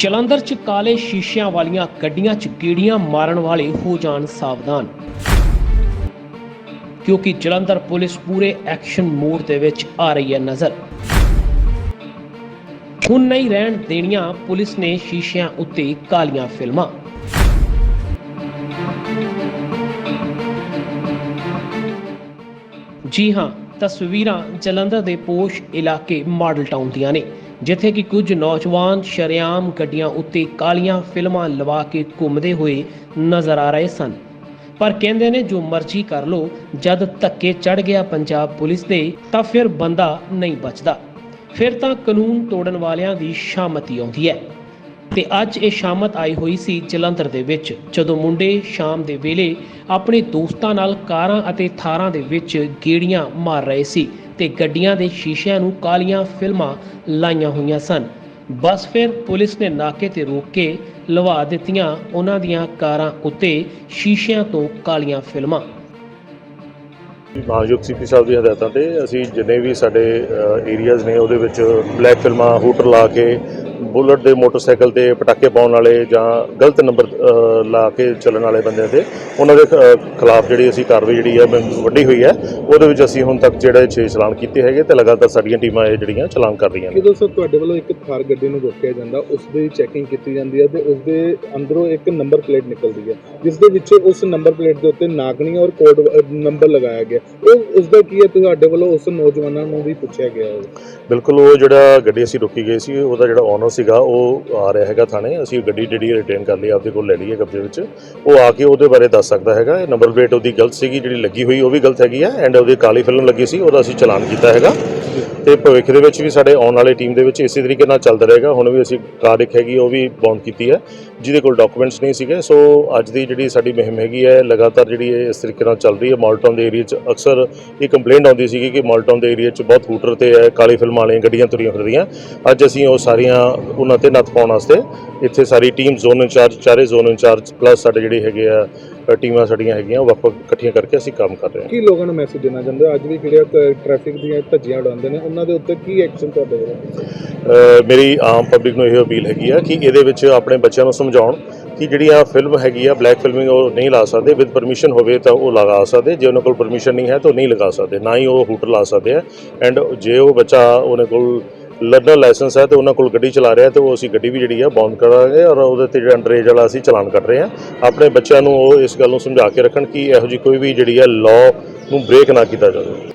ਜਲੰਧਰ 'ਚ ਕਾਲੇ ਸ਼ੀਸ਼ਿਆਂ ਵਾਲੀਆਂ ਗੱਡੀਆਂ 'ਚ ਕੀੜੀਆਂ ਮਾਰਨ ਵਾਲੇ ਹੋ ਜਾਣ ਸਾਵਧਾਨ। ਕਿਉਂਕਿ ਜਲੰਧਰ ਪੁਲਿਸ ਪੂਰੇ ਐਕਸ਼ਨ ਮੋਡ ਦੇ ਵਿੱਚ ਆ ਰਹੀ ਹੈ ਨਜ਼ਰ। ਹੁਣ ਨਹੀਂ ਰਹਿਣ ਦੇਣੀਆਂ ਪੁਲਿਸ ਨੇ ਸ਼ੀਸ਼ਿਆਂ ਉੱਤੇ ਕਾਲੀਆਂ ਫਿਲਮਾਂ। ਜੀ ਹਾਂ, ਤਸਵੀਰਾਂ ਜਲੰਧਰ ਦੇ ਪੋਸ਼ ਇਲਾਕੇ ਮਾਡਲ ਟਾਊਨ ਦੀਆਂ ਨੇ। ਜਿੱਥੇ ਕਿ ਕੁਝ ਨੌਜਵਾਨ ਸ਼ਰੇਆਮ ਗੱਡੀਆਂ ਉੱਤੇ ਕਾਲੀਆਂ ਫਿਲਮਾਂ ਲਵਾ ਕੇ ਘੁੰਮਦੇ ਹੋਏ ਨਜ਼ਰ ਆ ਰਹੇ ਸਨ। ਪਰ ਕਹਿੰਦੇ ਨੇ, ਜੋ ਮਰਜ਼ੀ ਕਰ ਲੋ ਜਦ ਧੱਕੇ ਚੜ ਗਿਆ ਪੰਜਾਬ ਪੁਲਿਸ ਦੇ, ਤਾਂ ਫਿਰ ਬੰਦਾ ਨਹੀਂ ਬਚਦਾ। ਫਿਰ ਤਾਂ ਕਾਨੂੰਨ ਤੋੜਨ ਵਾਲਿਆਂ ਦੀ ਸ਼ਾਮਤੀ ਆਉਂਦੀ ਹੈ। ਤੇ ਅੱਜ ਇਹ ਸ਼ਾਮਤ ਆਈ ਹੋਈ ਸੀ ਜਲੰਧਰ ਦੇ ਵਿੱਚ, ਜਦੋਂ ਮੁੰਡੇ ਸ਼ਾਮ ਦੇ ਵੇਲੇ ਆਪਣੇ ਦੋਸਤਾਂ ਨਾਲ ਕਾਰਾਂ ਅਤੇ ਥਾਰਾਂ ਦੇ ਵਿੱਚ ਗੇੜੀਆਂ ਮਾਰ ਰਹੇ ਸੀ। ਤੇ ਗੱਡੀਆਂ ਦੇ ਸ਼ੀਸ਼ਿਆਂ ਨੂੰ ਕਾਲੀਆਂ ਫਿਲਮਾਂ ਲਾਈਆਂ ਹੋਈਆਂ ਸਨ। ਬਸ ਫਿਰ ਪੁਲਿਸ ਨੇ ਨਾਕੇ ਤੇ ਰੋਕ ਕੇ ਲਵਾ ਦਿੱਤੀਆਂ ਉਹਨਾਂ ਦੀਆਂ ਕਾਰਾਂ ਉੱਤੇ ਸ਼ੀਸ਼ਿਆਂ ਤੋਂ ਕਾਲੀਆਂ ਫਿਲਮਾਂ। ਮਾਨਯੋਗ ਸੀਪੀ ਸਾਹਿਬ ਦੀ ਹਦਾਇਤਾਂ ਤੇ ਅਸੀਂ ਜਿੰਨੇ ਵੀ ਸਾਡੇ ਏਰੀਆਜ਼ ਨੇ ਉਹਦੇ ਵਿੱਚ ਬਲੈਕ ਫਿਲਮਾਂ, ਹੂਟਰ ਲਾ ਕੇ ਬੁਲਟ ਦੇ ਮੋਟਰਸਾਈਕਲ ਤੇ ਪਟਾਕੇ ਪਾਉਣ ਵਾਲੇ ਜਾਂ ਗਲਤ ਨੰਬਰ ਲਾ ਕੇ ਚੱਲਣ ਵਾਲੇ ਬੰਦਿਆਂ ਤੇ ਉਹਨਾਂ ਦੇ ਖਿਲਾਫ ਜਿਹੜੀ ਅਸੀਂ ਕਾਰਵਾਈ ਜਿਹੜੀ ਹੈ ਵੱਡੀ ਹੋਈ ਹੈ। ਉਹਦੇ ਵਿੱਚ ਅਸੀਂ ਹੁਣ ਤੱਕ ਜਿਹੜੇ 6 ਚਲਾਨ ਕੀਤੇ ਹੈਗੇ ਤੇ ਲਗਾਤਾਰ ਸਾਡੀਆਂ ਟੀਮਾਂ ਇਹ ਜਿਹੜੀਆਂ ਚਲਾਨ ਕਰ ਰਹੀਆਂ ਨੇ। ਜਦੋਂ ਸਰ ਤੁਹਾਡੇ ਵੱਲੋਂ ਇੱਕ ਥਾਰ ਗੱਡੀ ਨੂੰ ਰੋਕਿਆ ਜਾਂਦਾ ਉਸ ਦੀ ਚੈਕਿੰਗ ਕੀਤੀ ਜਾਂਦੀ ਹੈ ਤੇ ਉਸ ਦੇ ਅੰਦਰੋਂ ਇੱਕ ਨੰਬਰ ਪਲੇਟ ਨਿਕਲਦੀ ਹੈ ਜਿਸ ਦੇ ਵਿੱਚ ਉਸ ਨੰਬਰ ਪਲੇਟ ਦੇ ਉੱਤੇ ਨਾਗਣੀ ਔਰ ਕੋਡ ਨੰਬਰ ਲਗਾਇਆ ਗਿਆ। ਉਹ ਉਸ ਦਾ ਕੀ ਹੈ? ਤੁਹਾਡੇ ਵੱਲੋਂ ਉਸ ਨੌਜਵਾਨਾਂ ਨੂੰ ਵੀ ਪੁੱਛਿਆ ਗਿਆ ਹੈ ਬਿਲਕੁਲ ਉਹ ਜਿਹੜਾ ਗੱਡੀ ਅਸੀਂ ਰੋਕੀ ਗਈ ਸੀ ਉਹਦਾ ਜਿਹੜਾ ਓਨਰ ਸੀਗਾ, ਉਹ ਆ ਰਿਹਾ ਹੈਗਾ ਥਾਣੇ। ਅਸੀਂ ਗੱਡੀ ਜਿਹੜੀ ਰਿਟੇਨ ਕਰ ਲਈ, ਆਪਦੇ ਕੋਲ ਲੈ ਲਈਏ ਕਬਜ਼ੇ ਵਿੱਚ। ਉਹ ਆ ਕੇ ਉਹਦੇ ਬਾਰੇ ਦੱਸ ਸਕਦਾ ਹੈਗਾ। ਨੰਬਰ ਪਲੇਟ ਉਹਦੀ ਗਲਤ ਸੀਗੀ, ਜਿਹੜੀ ਲੱਗੀ ਹੋਈ, ਉਹ ਵੀ ਗਲਤ ਹੈਗੀ ਹੈ। ਐਂਡ ਉਹਦੀ ਕਾਲੀ ਫਿਲਮ ਲੱਗੀ ਸੀ, ਉਹਦਾ ਅਸੀਂ ਚਲਾਨ ਕੀਤਾ ਹੈਗਾ। ਤੇ ਭਵਿੱਖ ਦੇ ਵਿੱਚ ਵੀ ਸਾਡੇ ਆਉਣ ਵਾਲੇ ਟੀਮ ਦੇ ਵਿੱਚ ਇਸੇ ਤਰੀਕੇ ਨਾਲ ਚੱਲਦਾ ਰਹੇਗਾ। ਹੁਣ ਵੀ ਅਸੀਂ ਕਾਰ ਇੱਕ ਹੈਗੀ ਉਹ ਵੀ ਬੌਂਡ ਕੀਤੀ ਹੈ, ਜਿਹਦੇ ਕੋਲ ਡਾਕੂਮੈਂਟਸ ਨਹੀਂ ਸੀਗੇ। ਸੋ ਅੱਜ ਦੀ ਜਿਹੜੀ ਸਾਡੀ ਮੁਹਿੰਮ ਹੈਗੀ ਹੈ, ਲਗਾਤਾਰ ਜਿਹੜੀ ਇਹ ਇਸ ਤਰੀਕੇ ਨਾਲ ਚੱਲ ਰਹੀ ਹੈ ਮਾਲਟਾਊਨ ਦੇ ਏਰੀਆ 'ਚ ਅਕਸਰ ਇਹ ਕੰਪਲੇਂਟ ਆਉਂਦੀ ਸੀਗੀ ਕਿ ਮਾਲਟਾਊਨ ਦੇ ਏਰੀਆ 'ਚ ਬਹੁਤ ਹੂਟਰ ਤੇ ਹੈ, ਕਾਲੀ ਫਿਲਮਾਂ ਵਾਲੀਆਂ ਗੱਡੀਆਂ ਤੁਰੀਆਂ ਫਿਰਦੀਆਂ। ਅੱਜ ਅਸੀਂ ਉਹ ਸਾਰੀਆਂ ਉਹਨਾਂ ਤੇ ਨੱਥ ਪਾਉਣ ਵਾਸਤੇ ਇੱਥੇ ਸਾਰੀ ਟੀਮ ਜ਼ੋਨ ਇੰਚਾਰਜ ਚਾਰੇ ਜ਼ੋਨ ਇੰਚਾਰਜ ਪਲੱਸ ਸਾਡੇ ਜਿਹੜੇ ਹੈਗੇ ਆ ਟੀਮਾਂ ਸਾਡੀਆਂ ਹੈਗੀਆਂ ਉਹ ਵੱਖ ਇਕੱਠੀਆਂ ਕਰਕੇ ਅਸੀਂ ਕੰਮ ਕਰ ਰਹੇ ਹਾਂ। ਕੀ ਲੋਕਾਂ ਨੂੰ ਮੈਸੇਜ ਦੇਣਾ ਚਾਹੁੰਦੇ ਹੋ? ਅੱਜ ਵੀ ਜਿਹੜੇ ਟ੍ਰੈਫਿਕ ਦੀਆਂ ਧੱਜੀਆਂ ਉਡਾਉਂਦੇ ਨੇ ਉਹਨਾਂ ਦੇ ਉੱਤੇ ਕੀ ਐਕਸ਼ਨ ਤੁਹਾਡੇ ਵੱਲੋਂ? ਮੇਰੀ ਆਮ ਪਬਲਿਕ ਨੂੰ ਇਹ ਅਪੀਲ ਹੈਗੀ ਆ ਕਿ ਇਹਦੇ ਵਿੱਚ ਆਪਣੇ ਬੱਚਿਆਂ ਨੂੰ ਸਮਝਾਉਣ ਕਿ ਜਿਹੜੀ ਆ ਫਿਲਮ ਹੈਗੀ ਆ ਬਲੈਕ ਫਿਲਮਿੰਗ ਉਹ ਨਹੀਂ ਲਾ ਸਕਦੇ। ਵਿਦ ਪਰਮਿਸ਼ਨ ਹੋਵੇ ਤਾਂ ਉਹ ਲਗਾ ਸਕਦੇ। ਜੇ ਉਹਨਾਂ ਕੋਲ ਪਰਮਿਸ਼ਨ ਨਹੀਂ ਹੈ ਤਾਂ ਉਹ ਨਹੀਂ ਲਗਾ ਸਕਦੇ। ਨਾ ਹੀ ਉਹ ਹੂਟਰ ਲਾ ਸਕਦੇ ਆ। ਐਂਡ ਜੇ ਉਹ ਬੱਚਾ ਉਹਨੇ ਕੋਲ ਲਰਨਰ ਲਾਇਸੈਂਸ ਹੈ ਤੇ ਉਹਨਾਂ ਕੋਲ ਗੱਡੀ ਚਲਾ ਰਿਹਾ ਤੇ ਉਹ ਅਸੀਂ ਗੱਡੀ ਵੀ ਜਿਹੜੀ ਆ ਬੌਂਡ ਕਰਾਂਗੇ ਔਰ ਉਹਦੇ ਤੇ ਜਿਹੜਾ ਅੰਡਰ ਵਾਲਾ ਅਸੀਂ ਚਲਾਨ ਕੱਟ ਰਹੇ ਹਾਂ। ਆਪਣੇ ਬੱਚਿਆਂ ਨੂੰ ਉਹ ਇਸ ਗੱਲ ਨੂੰ ਸਮਝਾ ਕੇ ਰੱਖਣ ਕਿ ਇਹੋ ਜਿਹੀ ਕੋਈ ਵੀ ਜਿਹੜੀ ਹੈ ਲਾਅ ਨੂੰ ਬ੍ਰੇਕ ਨਾ ਕੀਤਾ ਜਾਵੇ।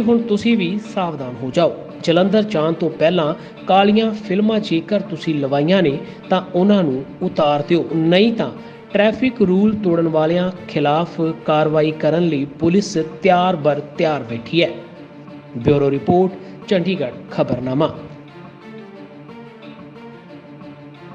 ਹੁਣ ਤੁਸੀਂ ਵੀ ਸਾਵਧਾਨ ਹੋ ਜਾਓ। ਜਲੰਧਰ ਜਾਣ ਤੋਂ ਪਹਿਲਾਂ ਕਾਲੀਆਂ ਫਿਲਮਾਂ ਜੇਕਰ ਤੁਸੀਂ ਲਵਾਈਆਂ ਨੇ ਤਾਂ ਉਹਨਾਂ ਨੂੰ ਉਤਾਰ ਦਿਓ। ਨਹੀਂ ਤਾਂ ਟ੍ਰੈਫਿਕ ਰੂਲ ਤੋੜਨ ਵਾਲਿਆਂ ਖਿਲਾਫ ਕਾਰਵਾਈ ਕਰਨ ਲਈ ਪੁਲਿਸ ਤਿਆਰ ਬਰ ਤਿਆਰ ਬੈਠੀ ਹੈ। Bureau report Chandigarh ਖਬਰਨਾਮਾ।